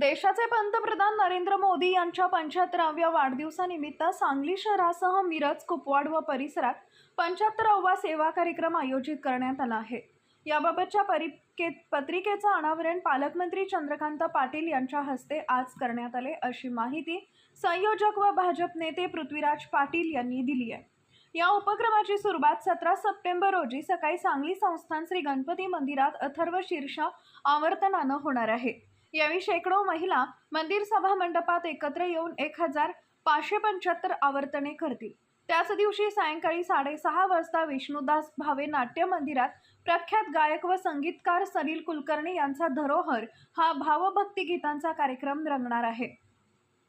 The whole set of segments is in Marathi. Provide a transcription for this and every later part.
देशाचे पंतप्रधान नरेंद्र मोदी यांच्या पंच्याहत्तराव्या वाढदिवसानिमित्त सांगली शहरासह मिरज कुपवाड व परिसरात पंच्याहत्तरावा सेवा कार्यक्रम आयोजित करण्यात आला आहे. याबाबतच्या परिके पत्रिकेचं अनावरण पालकमंत्री चंद्रकांत पाटील यांच्या हस्ते आज करण्यात आले अशी माहिती संयोजक व भाजप नेते पृथ्वीराज पाटील यांनी दिली आहे. या उपक्रमाची सुरुवात सतरा सप्टेंबर रोजी सकाळी सांगली संस्थान श्री गणपती मंदिरात अथर्व शीर्ष आवर्तनानं होणार आहे. यावेळी शेकडो महिला मंदिर सभा मंडपात एकत्र येऊन एक हजार पाचशे पंच्याहत्तर आवर्तने करतील. त्याच दिवशी सायंकाळी साडेसहा वाजता विष्णुदास भावे नाट्य मंदिरात प्रख्यात गायक व संगीतकार सलील कुलकर्णी यांचा धरोहर हा भावभक्ती गीतांचा कार्यक्रम रंगणार आहे.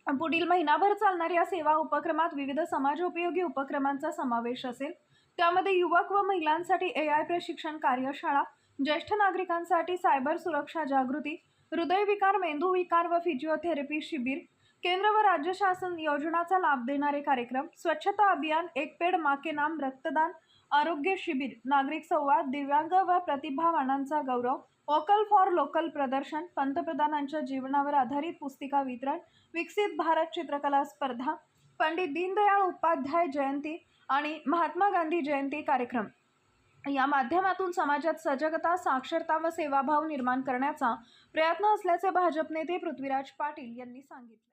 पुढील महिनाभर चालणाऱ्या सेवा उपक्रमात विविध समाजोपयोगी उपक्रमांचा समावेश असेल. त्यामध्ये युवक व महिलांसाठी ए आय प्रशिक्षण कार्यशाळा ज्येष्ठ नागरिकांसाठी सायबर सुरक्षा जागृती हृदयविकार मेंदूविकार व फिजिओथेरपी शिबिर केंद्र व राज्य शासन योजनाचा लाभ देणारे कार्यक्रम स्वच्छता अभियान एक पेड माके नाम रक्तदान आरोग्य शिबिर नागरिक संवाद दिव्यांग व प्रतिभावानांचा गौरव वोकल फॉर लोकल प्रदर्शन पंतप्रधानांच्या जीवनावर आधारित पुस्तिका वितरण विकसित भारत चित्रकला स्पर्धा पंडित दीनदयाळ उपाध्याय जयंती आणि महात्मा गांधी जयंती कार्यक्रम. या माध्यमातून समाजात सजगता साक्षरता व सेवाभाव निर्माण करण्याचा प्रयत्न असल्याचे भाजप नेते पृथ्वीराज पाटील यांनी सांगितले.